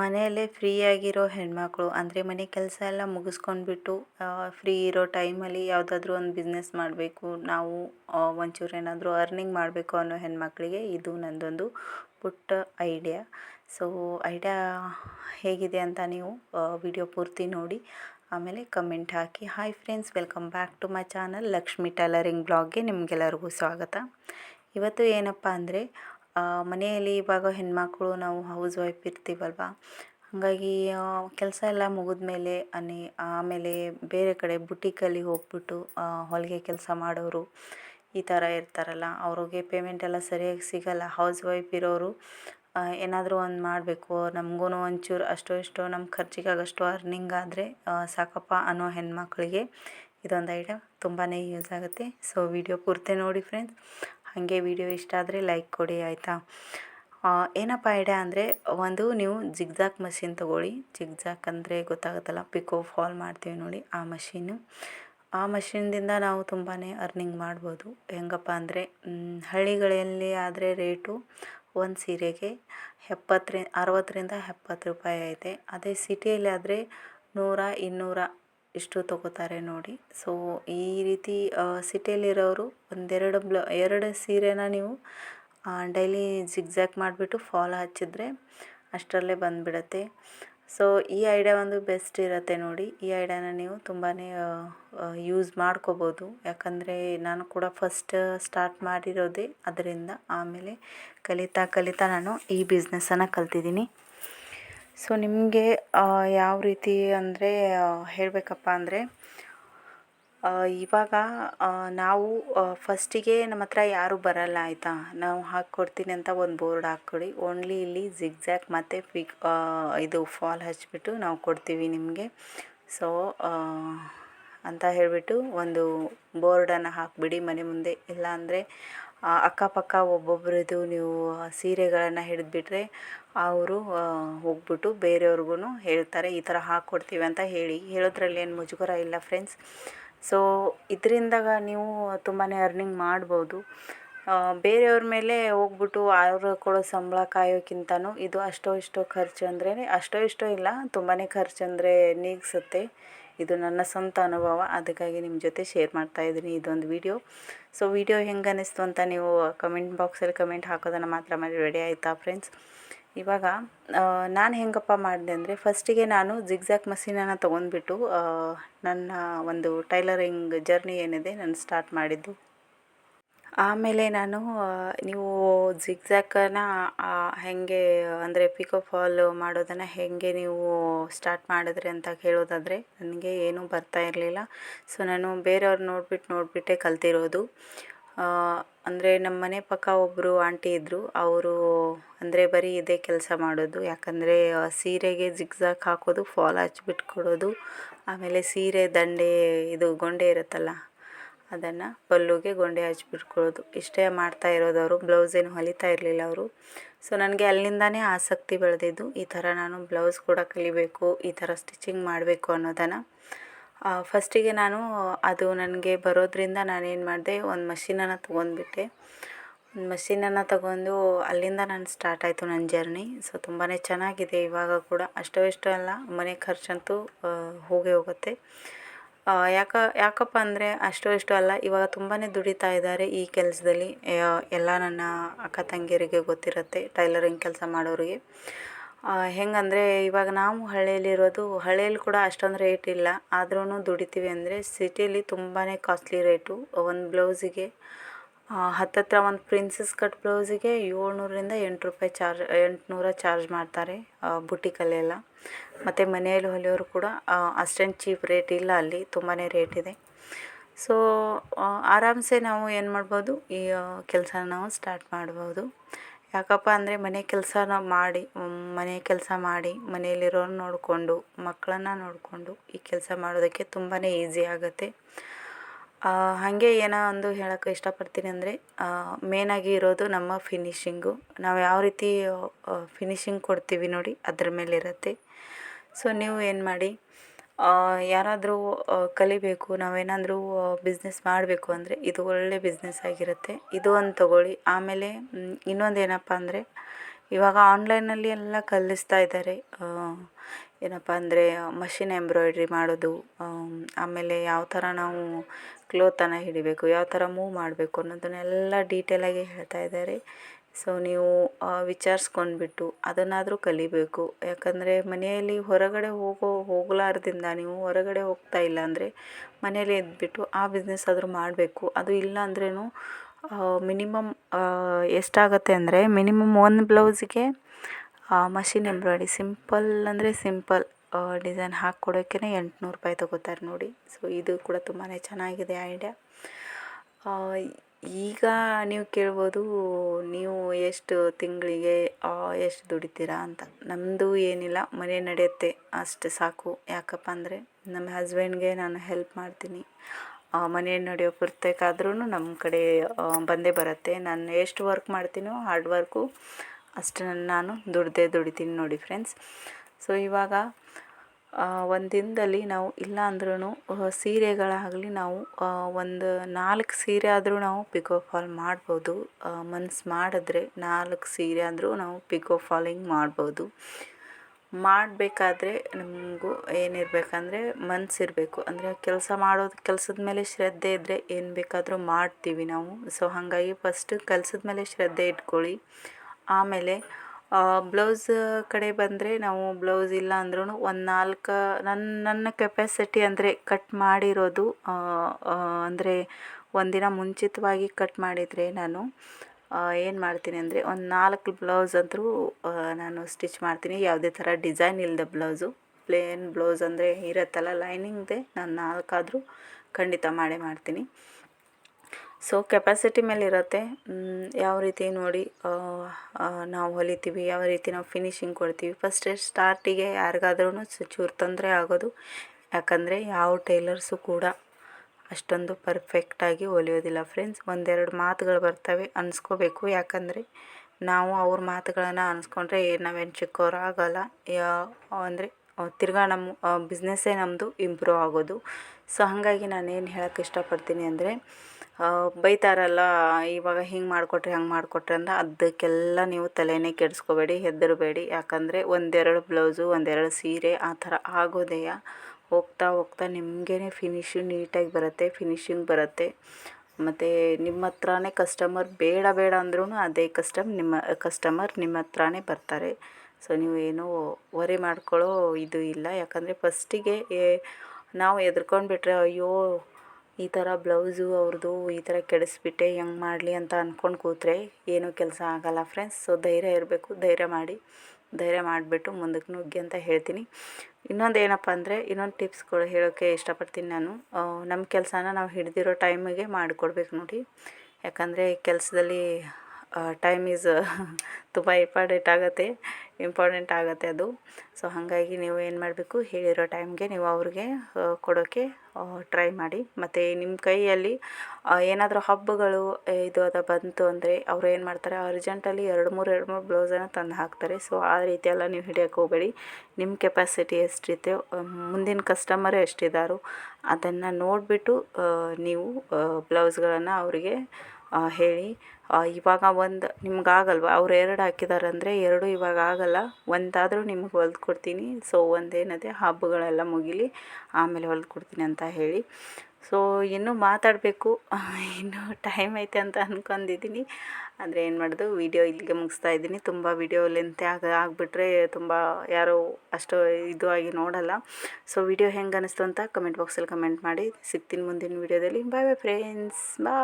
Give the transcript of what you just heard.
ಮನೆಯಲ್ಲೇ ಫ್ರೀಯಾಗಿರೋ ಹೆಣ್ಮಕ್ಕಳು ಅಂದರೆ ಮನೆ ಕೆಲಸ ಎಲ್ಲ ಮುಗಿಸ್ಕೊಂಡ್ಬಿಟ್ಟು ಫ್ರೀ ಇರೋ ಟೈಮಲ್ಲಿ ಯಾವುದಾದ್ರೂ ಒಂದು ಬಿಸ್ನೆಸ್ ಮಾಡಬೇಕು, ನಾವು ಒಂಚೂರು ಏನಾದರೂ ಅರ್ನಿಂಗ್ ಮಾಡಬೇಕು ಅನ್ನೋ ಹೆಣ್ಮಕ್ಕಳಿಗೆ ಇದು ನನ್ನದೊಂದು ಪುಟ್ಟ ಐಡಿಯಾ ಸೊ ಐಡಿಯಾ ಹೇಗಿದೆ ಅಂತ ನೀವು ವಿಡಿಯೋ ಪೂರ್ತಿ ನೋಡಿ, ಆಮೇಲೆ comment hockey. Hi friends welcome back to my channel Lakshmi tailoring ಬ್ಲಾಗ್ಗೆ ನಿಮಗೆಲ್ಲರಿಗೂ ಸ್ವಾಗತ. ಇವತ್ತು ಏನಪ್ಪ ಅಂದರೆ ಮನೆಯಲ್ಲಿ ಇವಾಗ ಹೆಣ್ಮಕ್ಳು ನಾವು ಹೌಸ್ ವೈಫ್ ಇರ್ತೀವಲ್ವ? ಹಾಗಾಗಿ ಕೆಲಸ ಎಲ್ಲ ಮುಗಿದ್ಮೇಲೆ ಅನಿ ಆಮೇಲೆ ಬೇರೆ ಕಡೆ ಬುಟೀಕಲ್ಲಿ ಹೋಗ್ಬಿಟ್ಟು ಹೊಲಿಗೆ ಕೆಲಸ ಮಾಡೋರು ಈ ಥರ ಇರ್ತಾರಲ್ಲ, ಅವ್ರಿಗೆ ಪೇಮೆಂಟ್ ಎಲ್ಲ ಸರಿಯಾಗಿ ಸಿಗಲ್ಲ. ಹೌಸ್ ವೈಫ್ ಇರೋರು ಏನಾದರೂ ಒಂದು ಮಾಡಬೇಕು. ನಮಗೂ ಒಂಚೂರು ಅಷ್ಟೋ ಇಷ್ಟೋ ನಮ್ಮ ಖರ್ಚಿಗಾಗಷ್ಟು ಅರ್ನಿಂಗ್ ಆದರೆ ಸಾಕಪ್ಪ ಅನ್ನೋ ಹೆಣ್ಮಕ್ಳಿಗೆ ಇದೊಂದು ಐಡಿಯಾ ತುಂಬಾ ಯೂಸ್ ಆಗುತ್ತೆ. ಸೊ ವಿಡಿಯೋ ಪೂರ್ತಿ ನೋಡಿ ಫ್ರೆಂಡ್ಸ್ ಹಾಗೆ ವಿಡಿಯೋ ಇಷ್ಟ ಆದರೆ ಲೈಕ್ ಕೊಡಿ ಆಯಿತಾ? ಏನಪ್ಪ ಐಡಿಯಾ ಅಂದರೆ ಒಂದು ನೀವು ಜಿಗ್ಜಾಕ್ ಮಷಿನ್ ತೊಗೊಳ್ಳಿ. ಜಿಗ್ಜಾಕ್ ಅಂದರೆ ಗೊತ್ತಾಗುತ್ತಲ್ಲ ಪಿಕೋ ಫಾಲ್ ಮಾಡ್ತೀವಿ ನೋಡಿ ಆ ಮಷೀನು ಆ ಮಷಿನ್ದಿಂದ ನಾವು ತುಂಬಾ ಅರ್ನಿಂಗ್ ಮಾಡ್ಬೋದು. ಹೆಂಗಪ್ಪ ಅಂದರೆ ಹಳ್ಳಿಗಳಲ್ಲಿ ಆದರೆ ರೇಟು ಒಂದು ಸೀರೆಗೆ ಎಪ್ಪತ್ತರಿಂದ ಅರವತ್ತರಿಂದ ಎಪ್ಪತ್ತು ರೂಪಾಯಿ ಐತೆ. ಅದೇ ಸಿಟಿಯಲ್ಲಿ ಆದರೆ ನೂರ, ಇನ್ನೂರ ಇಷ್ಟು ತಗೋತಾರೆ ನೋಡಿ. ಸೊ ಈ ರೀತಿ ಸಿಟಿಯಲ್ಲಿರೋರು ಒಂದೆರಡು ಬ್ಲ, ಎರಡು ಸೀರೆನ ನೀವು ಡೈಲಿ ಜಿಗ್ಜ್ಯಾಗ್ ಮಾಡಿಬಿಟ್ಟು ಫಾಲ್ ಹಚ್ಚಿದ್ರೆ ಅಷ್ಟರಲ್ಲೇ ಬಂದುಬಿಡತ್ತೆ. ಸೊ ಈ ಐಡಿಯಾ ಒಂದು ಬೆಸ್ಟ್ ಇರುತ್ತೆ ನೋಡಿ. ಈ ಐಡಿಯಾನ ನೀವು ತುಂಬಾ ಯೂಸ್ ಮಾಡ್ಕೋಬೋದು. ಯಾಕಂದರೆ ನಾನು ಕೂಡ ಫಸ್ಟ್ ಸ್ಟಾರ್ಟ್ ಮಾಡಿರೋದೇ ಅದರಿಂದ. ಆಮೇಲೆ ಕಲಿತಾ ಕಲಿತಾ ನಾನು ಈ ಬಿಸ್ನೆಸ್ಸನ್ನು ಕಲ್ತಿದ್ದೀನಿ. ಸೊ ನಿಮಗೆ ಯಾವ ರೀತಿ ಅಂದರೆ ಹೇಳಬೇಕಪ್ಪ ಅಂದರೆ ಇವಾಗ ನಾವು ಫಸ್ಟಿಗೆ ನಮ್ಮ ಹತ್ರ ಯಾರೂ ಬರಲ್ಲ ಆಯಿತಾ? ನಾವು ಹಾಕ್ಕೊಡ್ತೀನಿ ಅಂತ ಒಂದು ಬೋರ್ಡ್ ಹಾಕ್ಕೊಡಿ. ಓನ್ಲಿ ಇಲ್ಲಿ ಜಿಗ್ಜ್ಯಾಕ್ ಮತ್ತು ಪಿಕ್ ಇದು ಫಾಲ್ ಹಚ್ಚಿಬಿಟ್ಟು ನಾವು ಕೊಡ್ತೀವಿ ನಿಮಗೆ. ಸೊ ಅಂತ ಹೇಳಿಬಿಟ್ಟು ಒಂದು ಬೋರ್ಡನ್ನು ಹಾಕಿಬಿಡಿ ಮನೆ ಮುಂದೆ. ಇಲ್ಲಾಂದರೆ ಅಕ್ಕಪಕ್ಕ ಒಬ್ಬೊಬ್ರದ್ದು ನೀವು ಸೀರೆಗಳನ್ನು ಹಿಡಿದ್ಬಿಟ್ರೆ ಅವರು ಹೋಗ್ಬಿಟ್ಟು ಬೇರೆಯವ್ರಿಗೂ ಹೇಳ್ತಾರೆ, ಈ ಥರ ಹಾಕ್ಕೊಡ್ತೀವಿ ಅಂತ ಹೇಳಿ. ಹೇಳೋದ್ರಲ್ಲಿ ಏನು ಮುಜುಗರ ಇಲ್ಲ ಫ್ರೆಂಡ್ಸ್. ಸೊ ಇದರಿಂದಾಗ ನೀವು ತುಂಬಾ ಅರ್ನಿಂಗ್ ಮಾಡ್ಬೋದು. ಬೇರೆಯವ್ರ ಮೇಲೆ ಹೋಗ್ಬಿಟ್ಟು ಅವ್ರು ಕೊಡೋ ಸಂಬಳ ಕಾಯೋಕ್ಕಿಂತನೂ ಇದು ಅಷ್ಟೋ ಇಷ್ಟೋ ಖರ್ಚು ಅಂದರೆ ಅಷ್ಟೋ ಇಷ್ಟೋ ಇಲ್ಲ ತುಂಬಾ ಖರ್ಚು ಅಂದರೆ ನೀಗಿಸುತ್ತೆ. ಇದು ನನ್ನ ಸ್ವಂತ ಅನುಭವ, ಅದಕ್ಕಾಗಿ ನಿಮ್ಮ ಜೊತೆ ಶೇರ್ ಮಾಡ್ತಾ ಇದ್ದೀನಿ ಇದೊಂದು ವಿಡಿಯೋ ಸೊ ವಿಡಿಯೋ ಹೆಂಗೆ ಅನ್ನಿಸ್ತು ಅಂತ ನೀವು ಕಮೆಂಟ್ ಬಾಕ್ಸಲ್ಲಿ ಕಮೆಂಟ್ ಹಾಕೋದನ್ನು ಮಾತ್ರ ಮಾಡಿ ರೆಡಿ ಆಯಿತಾ ಫ್ರೆಂಡ್ಸ್? ಇವಾಗ ನಾನು ಹೆಂಗಪ್ಪ ಮಾಡಿದೆ ಅಂದರೆ ಫಸ್ಟಿಗೆ ನಾನು ಜಿಗ್ಜ್ಯಾಕ್ ಮಷೀನನ್ನು ತೊಗೊಂಡ್ಬಿಟ್ಟು ನನ್ನ ಒಂದು ಟೈಲರಿಂಗ್ ಜರ್ನಿ ಏನಿದೆ ನಾನು ಸ್ಟಾರ್ಟ್ ಮಾಡಿದ್ದು. ಆಮೇಲೆ ನಾನು ನೀವು ಜಿಗ್ಜ್ಯಾಕನ್ನ ಹೇಗೆ, ಅಂದರೆ ಪಿಕೋ ಫಾಲ್ ಮಾಡೋದನ್ನು ಹೇಗೆ ನೀವು ಸ್ಟಾರ್ಟ್ ಮಾಡಿದ್ರಿ ಅಂತ ಕೇಳೋದಾದರೆ ನನಗೆ ಏನೂ ಬರ್ತಾ ಇರಲಿಲ್ಲ. ಸೊ ನಾನು ಬೇರೆಯವ್ರು ನೋಡ್ಬಿಟ್ಟು ನೋಡಿಬಿಟ್ಟೆ ಕಲ್ತಿರೋದು. ಅಂದರೆ ನಮ್ಮ ಮನೆ ಪಕ್ಕ ಒಬ್ಬರು ಆಂಟಿ ಇದ್ದರು ಅವರು ಅಂದರೆ ಬರೀ ಇದೇ ಕೆಲಸ ಮಾಡೋದು. ಯಾಕಂದರೆ ಸೀರೆಗೆ ಜಿಗ್ಜಾಗ್ ಹಾಕೋದು, ಫಾಲ್ ಹಚ್ಬಿಟ್ಟು ಕೊಡೋದು ಆಮೇಲೆ ಸೀರೆ, ದಂಡೆ, ಇದು ಗೊಂಡೆ ಇರುತ್ತಲ್ಲ, ಅದನ್ನು ಪಲ್ಲುಗೆ ಗೊಂಡೆ ಹಚ್ಬಿಟ್ಕೊಳ್ಳೋದು ಇಷ್ಟೇ ಮಾಡ್ತಾ ಇರೋದು ಅವರು. ಬ್ಲೌಸ್ ಏನು ಹೊಲಿತಾ ಇರಲಿಲ್ಲ ಅವರು. ಸೊ, ನನಗೆ ಅಲ್ಲಿಂದನೇ ಆಸಕ್ತಿ ಬೆಳೆದಿದ್ದು. ಈ ಥರ ನಾನು ಬ್ಲೌಸ್ ಕೂಡ ಕಲಿಬೇಕು, ಈ ಥರ ಸ್ಟಿಚಿಂಗ್ ಮಾಡಬೇಕು ಅನ್ನೋದನ್ನು. ಫಸ್ಟಿಗೆ ನಾನು ಅದು ನನಗೆ ಬರೋದರಿಂದ ನಾನೇನು ಮಾಡಿದೆ, ಒಂದು ಮಷೀನನ್ನು ತೊಗೊಂಡ್ಬಿಟ್ಟೆ. ಒಂದು ಮಷೀನನ್ನು ತಗೊಂಡು ಅಲ್ಲಿಂದ ನಾನು ಸ್ಟಾರ್ಟ್ ಆಯಿತು ನನ್ನ ಜರ್ನಿ ಸೊ ತುಂಬಾ ಚೆನ್ನಾಗಿದೆ ಇವಾಗ ಕೂಡ. ಅಷ್ಟೋ ಇಷ್ಟೋ ಅಲ್ಲ, ಮನೆ ಖರ್ಚಂತೂ ಹೋಗೇ ಹೋಗುತ್ತೆ. ಯಾಕ, ಯಾಕಪ್ಪ ಅಂದರೆ ಅಷ್ಟೋ ಇಷ್ಟೋ ಅಲ್ಲ, ಇವಾಗ ತುಂಬಾ ದುಡಿತಾ ಇದ್ದಾರೆ ಈ ಕೆಲಸದಲ್ಲಿ. ಎಲ್ಲ ನನ್ನ ಅಕ್ಕ ತಂಗಿಯರಿಗೆ ಗೊತ್ತಿರುತ್ತೆ, ಟೈಲರಿಂಗ್ ಕೆಲಸ ಮಾಡೋರಿಗೆ. ಹೆಂಗಂದರೆ ಇವಾಗ ನಾವು ಹಳ್ಳಿಯಲ್ಲಿರೋದು ಹಳ್ಳಿಯಲ್ಲಿ ಕೂಡ ಅಷ್ಟೊಂದು ರೇಟ್ ಇಲ್ಲ. ಆದ್ರೂ ದುಡಿತೀವಿ ಅಂದರೆ ಸಿಟಿಯಲ್ಲಿ ತುಂಬಾ ಕಾಸ್ಟ್ಲಿ ರೇಟು ಒಂದು ಬ್ಲೌಸಿಗೆ ಹತ್ತತ್ರ ಒಂದು ಪ್ರಿನ್ಸಸ್ ಕಟ್ ಬ್ಲೌಸಿಗೆ ಏಳ್ನೂರರಿಂದ ಎಂಟು ರೂಪಾಯಿ ಚಾರ್ಜ್ ಎಂಟುನೂರ ಚಾರ್ಜ್ ಮಾಡ್ತಾರೆ ಬುಟಿಕಲ್ಲೆಲ್ಲ ಮತ್ತು ಮನೆಯಲ್ಲಿ ಹೊಲಿಯೋರು ಕೂಡ ಅಷ್ಟೇನು ಚೀಪ್ ರೇಟ್ ಇಲ್ಲ ಅಲ್ಲಿ ತುಂಬಾ ರೇಟ್ ಇದೆ. ಸೊ ಆರಾಮ್ಸೆ ನಾವು ಏನು ಮಾಡ್ಬೋದು, ಈ ಕೆಲಸನ ನಾವು ಸ್ಟಾರ್ಟ್ ಮಾಡ್ಬೋದು. ಯಾಕಪ್ಪ ಅಂದರೆ ಮನೆ ಕೆಲಸನ ಮಾಡಿ ಮನೆ ಕೆಲಸ ಮಾಡಿ, ಮನೆಯಲ್ಲಿರೋರ್ನ ನೋಡಿಕೊಂಡು ಮಕ್ಕಳನ್ನ ನೋಡಿಕೊಂಡು ಈ ಕೆಲಸ ಮಾಡೋದಕ್ಕೆ ತುಂಬಾ ಈಸಿ ಆಗುತ್ತೆ. ಹಾಗೆ ಏನೋ ಒಂದು ಹೇಳೋಕ್ಕೆ ಇಷ್ಟಪಡ್ತೀನಿ ಅಂದರೆ ಮೇನಾಗಿ ಇರೋದು ನಮ್ಮ ಫಿನಿಷಿಂಗು ನಾವು ಯಾವ ರೀತಿ ಫಿನಿಶಿಂಗ್ ಕೊಡ್ತೀವಿ ನೋಡಿ ಅದ್ರ ಮೇಲೆ ಇರುತ್ತೆ ಸೊ ನೀವು ಏನು ಮಾಡಿ? ಯಾರಾದರೂ ಕಲಿಬೇಕು, ನಾವೇನಾದರೂ ಬಿಸ್ನೆಸ್ ಮಾಡಬೇಕು ಅಂದರೆ ಇದು ಒಳ್ಳೆ ಬಿಸ್ನೆಸ್ ಆಗಿರುತ್ತೆ. ಇದು ಒಂದು ತಗೊಳ್ಳಿ. ಆಮೇಲೆ ಇನ್ನೊಂದು ಏನಪ್ಪ ಅಂದರೆ, ಇವಾಗ ಆನ್ಲೈನಲ್ಲಿ ಎಲ್ಲ ಕಲಿಸ್ತಾ ಇದ್ದಾರೆ. ಏನಪ್ಪ ಅಂದರೆ ಮಷಿನ್ ಎಂಬ್ರಾಯ್ಡ್ರಿ ಮಾಡೋದು ಆಮೇಲೆ ಯಾವ ಥರ ನಾವು ಕ್ಲೋತನ್ನು ಹಿಡಿಬೇಕು, ಯಾವ ಥರ ಮೂವ್ ಮಾಡಬೇಕು ಅನ್ನೋದನ್ನೆಲ್ಲ ಡೀಟೇಲಾಗಿ ಹೇಳ್ತಾ ಇದ್ದಾರೆ. ಸೊ ನೀವು ವಿಚಾರಿಸ್ಕೊಂಡ್ಬಿಟ್ಟು ಅದನ್ನಾದರೂ ಕಲಿಬೇಕು. ಯಾಕಂದರೆ ಮನೆಯಲ್ಲಿ ಹೊರಗಡೆ ಹೋಗೋ, ಹೋಗಲಾರ್ದಿಂದ ನೀವು ಹೊರಗಡೆ ಹೋಗ್ತಾ ಇಲ್ಲ ಅಂದರೆ ಮನೆಯಲ್ಲೇ ಇದ್ದುಬಿಟ್ಟು ಆ ಬಿಸ್ನೆಸ್ ಆದರೂ ಮಾಡಬೇಕು. ಅದು ಇಲ್ಲ ಅಂದ್ರೂ ಮಿನಿಮಮ್ ಎಷ್ಟಾಗತ್ತೆ ಅಂದರೆ ಮಿನಿಮಮ್ ಒಂದು ಬ್ಲೌಸಿಗೆ ಮಷಿನ್ ಎಂಬ್ರಾಯ್ಡಿ ಸಿಂಪಲ್ ಅಂದರೆ ಸಿಂಪಲ್ ಡಿಸೈನ್ ಹಾಕ್ಕೊಡೋಕ್ಕೇ ಎಂಟುನೂರು ರೂಪಾಯಿ ತಗೋತಾರೆ ನೋಡಿ. ಸೊ ಇದು ಕೂಡ ತುಂಬಾ ಚೆನ್ನಾಗಿದೆ ಐಡಿಯಾ ಈಗ ನೀವು ಕೇಳ್ಬೋದು, ನೀವು ಎಷ್ಟು ತಿಂಗಳಿಗೆ ಎಷ್ಟು ದುಡಿತೀರಾ ಅಂತ. ನಮ್ಮದು ಏನಿಲ್ಲ, ಮನೆ ನಡೆಯುತ್ತೆ, ಅಷ್ಟು ಸಾಕು. ಯಾಕಪ್ಪ ಅಂದರೆ, ನಮ್ಮ ಹಸ್ಬೆಂಡ್ಗೆ ನಾನು ಹೆಲ್ಪ್ ಮಾಡ್ತೀನಿ. ಮನೆ ನಡೆಯೋ ಪೂರ್ತಕ್ಕಾದ್ರೂ ನಮ್ಮ ಕಡೆ ಬಂದೇ ಬರುತ್ತೆ. ನಾನು ಎಷ್ಟು ವರ್ಕ್ ಮಾಡ್ತೀನೋ ಹಾರ್ಡ್ ವರ್ಕು ಅಷ್ಟು ನಾನು ದುಡ್ದೇ ದುಡಿತೀನಿ ನೋಡಿ ಫ್ರೆಂಡ್ಸ್ ಸೊ ಇವಾಗ ಒಂದು ದಿನದಲ್ಲಿ ನಾವು ಇಲ್ಲ ಅಂದ್ರೂ ಸೀರೆಗಳಾಗಲಿ ನಾವು ಒಂದು ನಾಲ್ಕು ಸೀರೆ ಆದರೂ ನಾವು ಪಿಕೋ ಫಾಲ್ ಮಾಡ್ಬೋದು. ಮನ್ಸು ಮಾಡಿದ್ರೆ ನಾಲ್ಕು ಸೀರೆ ಆದರೂ ನಾವು ಪಿಕೋ ಫಾಲಿಂಗ್ ಮಾಡ್ಬೋದು. ಮಾಡಬೇಕಾದ್ರೆ ನಮಗೂ ಏನಿರಬೇಕಂದ್ರೆ ಮನಸ್ಸಿರ್ಬೇಕು ಅಂದರೆ ಕೆಲಸ ಮಾಡೋದು, ಕೆಲಸದ ಮೇಲೆ ಶ್ರದ್ಧೆ ಇದ್ದರೆ ಏನು ಬೇಕಾದರೂ ಮಾಡ್ತೀವಿ ನಾವು. ಸೊ ಹಾಗಾಗಿ ಫಸ್ಟ್ ಕೆಲಸದ ಮೇಲೆ ಶ್ರದ್ಧೆ ಇಟ್ಕೊಳ್ಳಿ. ಆಮೇಲೆ ಬ್ಲೌಸ್ ಕಡೆ ಬಂದರೆ ನಾವು ಬ್ಲೌಸ್ ಇಲ್ಲ ಅಂದ್ರೂ ಒಂದು ನಾಲ್ಕು ನನ್ನ ನನ್ನ ಕೆಪಾಸಿಟಿ ಅಂದರೆ ಕಟ್ ಮಾಡಿರೋದು ಅಂದರೆ ಒಂದಿನ ಮುಂಚಿತವಾಗಿ ಕಟ್ ಮಾಡಿದರೆ ನಾನು ಏನು ಮಾಡ್ತೀನಿ ಅಂದರೆ ಒಂದು ನಾಲ್ಕು ಬ್ಲೌಸ್ ಅಂದರೂ ನಾನು ಸ್ಟಿಚ್ ಮಾಡ್ತೀನಿ. ಯಾವುದೇ ಥರ ಡಿಸೈನ್ ಇಲ್ಲದ ಬ್ಲೌಸು. ಪ್ಲೇನ್ ಬ್ಲೌಸ್ ಅಂದರೆ ಇರುತ್ತಲ್ಲ ಲೈನಿಂಗ್ದೆ ನಾನು ನಾಲ್ಕಾದರೂ ಖಂಡಿತ ಮಾಡೇ ಮಾಡ್ತೀನಿ. ಸೊ ಕೆಪಾಸಿಟಿ ಮೇಲೆ ಇರುತ್ತೆ ಯಾವ ರೀತಿ ನೋಡಿ ನಾವು ಹೊಲಿತೀವಿ, ಯಾವ ರೀತಿ ನಾವು ಫಿನಿಶಿಂಗ್ ಕೊಡ್ತೀವಿ. ಫಸ್ಟ್ ಸ್ಟಾರ್ಟಿಗೆ ಯಾರಿಗಾದ್ರೂ ಚೂರು ತೊಂದರೆ ಆಗೋದು. ಯಾಕಂದರೆ ಯಾವ ಟೈಲರ್ಸು ಕೂಡ ಅಷ್ಟೊಂದು ಪರ್ಫೆಕ್ಟಾಗಿ ಹೊಲಿಯೋದಿಲ್ಲ ಫ್ರೆಂಡ್ಸ್ ಒಂದೆರಡು ಮಾತುಗಳು ಬರ್ತವೆ, ಅನ್ಸ್ಕೋಬೇಕು. ಯಾಕಂದರೆ ನಾವು ಅವ್ರ ಮಾತುಗಳನ್ನು ಅನ್ಸ್ಕೊಂಡ್ರೆ ನಾವೇನು ಚಿಕ್ಕವ್ರು ಆಗೋಲ್ಲ. ಅಂದರೆ ತಿರ್ಗಾ ನಮ್ಮ ಬಿಸ್ನೆಸ್ಸೇ ನಮ್ಮದು ಇಂಪ್ರೂವ್ ಆಗೋದು. ಸೊ ಹಾಗಾಗಿ ನಾನೇನು ಹೇಳೋಕ್ಕೆ ಇಷ್ಟಪಡ್ತೀನಿ ಅಂದರೆ ಬೈತಾರಲ್ಲ, ಇವಾಗ ಹಿಂಗೆ ಮಾಡಿಕೊಟ್ರೆ ಹಂಗೆ ಮಾಡಿಕೊಟ್ರೆ ಅಂತ ಅದಕ್ಕೆಲ್ಲ ನೀವು ತಲೆನೇ ಕೆಡಿಸ್ಕೋಬೇಡಿ, ಹೆದರಬೇಡಿ. ಯಾಕಂದರೆ ಒಂದೆರಡು ಬ್ಲೌಸು, ಒಂದೆರಡು ಸೀರೆ ಆ ಥರ ಆಗೋದೆಯ ಹೋಗ್ತಾ ಹೋಗ್ತಾ ನಿಮಗೇ ಫಿನಿಶು ನೀಟಾಗಿ ಬರುತ್ತೆ ಫಿನಿಶಿಂಗ್ ಬರುತ್ತೆ. ಮತ್ತು ನಿಮ್ಮ ಹತ್ರನೇ ಕಸ್ಟಮರ್ ಬೇಡ ಬೇಡ ಅಂದ್ರೂ ಅದೇ ಕಸ್ಟಮ್ ನಿಮ್ಮ ಕಸ್ಟಮರ್ ನಿಮ್ಮ ಹತ್ರನೇ ಬರ್ತಾರೆ. ಸೊ ನೀವು ಏನೂ ವರಿ ಮಾಡ್ಕೊಳ್ಳೋ ಇದು ಇಲ್ಲ. ಯಾಕಂದರೆ ಫಸ್ಟಿಗೆ ನಾವು ಬಿಟ್ಟರೆ ಅಯ್ಯೋ ಈ ಥರ ಬ್ಲೌಸು ಅವ್ರದ್ದು ಈ ಥರ ಕೆಡಿಸ್ಬಿಟ್ಟೆ ಹೆಂಗೆ ಮಾಡಲಿ ಅಂತ ಅಂದ್ಕೊಂಡು ಕೂತ್ರೆ ಏನೂ ಕೆಲಸ ಆಗೋಲ್ಲ ಫ್ರೆಂಡ್ಸ್. ಸೊ ಧೈರ್ಯ ಇರಬೇಕು, ಧೈರ್ಯ ಮಾಡಿ, ಧೈರ್ಯ ಮಾಡಿಬಿಟ್ಟು ಮುಂದಕ್ಕೆ ನುಗ್ಗಿ ಅಂತ ಹೇಳ್ತೀನಿ. ಇನ್ನೊಂದು ಏನಪ್ಪ ಅಂದರೆ, ಇನ್ನೊಂದು ಟಿಪ್ಸ್ಗಳು ಹೇಳೋಕ್ಕೆ ಇಷ್ಟಪಡ್ತೀನಿ ನಾನು. ನಮ್ಮ ಕೆಲಸನ ನಾವು ಹಿಡಿದಿರೋ ಟೈಮಿಗೆ ಮಾಡಿಕೊಡ್ಬೇಕು ನೋಡಿ. ಯಾಕಂದರೆ ಕೆಲಸದಲ್ಲಿ ಟೈಮ್ ಈಸ್ ತುಂಬ ಇಂಪಾರ್ಟೆಂಟ್ ಆಗುತ್ತೆ ಇಂಪಾರ್ಟೆಂಟ್ ಆಗುತ್ತೆ ಅದು. ಸೊ ಹಾಗಾಗಿ ನೀವು ಏನು ಮಾಡಬೇಕು, ಹೇಳಿರೋ ಟೈಮ್ಗೆ ನೀವು ಅವ್ರಿಗೆ ಕೊಡೋಕ್ಕೆ ಟ್ರೈ ಮಾಡಿ. ಮತ್ತು ನಿಮ್ಮ ಕೈಯಲ್ಲಿ ಏನಾದರೂ ಹಬ್ಬಗಳು ಇದು ಅದು ಬಂತು ಅಂದರೆ ಅವ್ರು ಏನು ಮಾಡ್ತಾರೆ ಅರ್ಜೆಂಟಲ್ಲಿ ಎರಡು ಮೂರು ಎರಡು ಮೂರು ಬ್ಲೌಸನ್ನು ತಂದು ಹಾಕ್ತಾರೆ. ಸೊ ಆ ರೀತಿ ಎಲ್ಲ ನೀವು ಹಿಡಿಯೋಕ್ಕೆ ಹೋಗಬೇಡಿ. ನಿಮ್ಮ ಕೆಪಾಸಿಟಿ ಎಷ್ಟಿದೆ ಮುಂದಿನ ಕಸ್ಟಮರ್ ಎಷ್ಟಿದ್ದಾರೋ ಅದನ್ನು ನೋಡಿಬಿಟ್ಟು ನೀವು ಬ್ಲೌಸ್ಗಳನ್ನು ಅವರಿಗೆ ಹೇಳಿ. ಇವಾಗ ಒಂದು ನಿಮ್ಗೆ ಆಗಲ್ವ ಅವ್ರು ಎರಡು ಹಾಕಿದ್ದಾರೆ ಅಂದರೆ ಎರಡು ಇವಾಗ ಆಗಲ್ಲ. ಒಂದಾದರೂ ನಿಮ್ಗೆ ಹೊಲ್ದು ಕೊಡ್ತೀನಿ ಸೊ ಒಂದೇನದೆ, ಹಬ್ಬಗಳೆಲ್ಲ ಮುಗೀಲಿ. ಆಮೇಲೆ ಹೊಲ್ದು ಕೊಡ್ತೀನಿ ಅಂತ ಹೇಳಿ. ಸೊ ಇನ್ನೂ ಮಾತಾಡಬೇಕು. ಇನ್ನೂ ಟೈಮ್ ಐತೆ ಅಂತ ಅಂದ್ಕೊಂಡಿದ್ದೀನಿ ಆದರೆ ಏನು ಮಾಡೋದು? ವೀಡಿಯೋ ಇಲ್ಲಿಗೆ ಮುಗಿಸ್ತಾ ಇದ್ದೀನಿ. ತುಂಬ ವೀಡಿಯೋ ಲೆಂತೆ ಆಗ, ಆಗಿಬಿಟ್ರೆ ತುಂಬ ಯಾರೋ ಅಷ್ಟು ಇದು ಆಗಿ ನೋಡಲ್ಲ. ಸೊ ವೀಡಿಯೋ ಹೆಂಗೆ ಅನ್ನಿಸ್ತು ಅಂತ ಕಮೆಂಟ್ ಬಾಕ್ಸಲ್ಲಿ ಕಮೆಂಟ್ ಮಾಡಿ. ಸಿಗ್ತೀನಿ ಮುಂದಿನ ವೀಡಿಯೋದಲ್ಲಿ. ಬಾಯ್ ಬಾಯ್ ಫ್ರೆಂಡ್ಸ್ ಬಾಯ್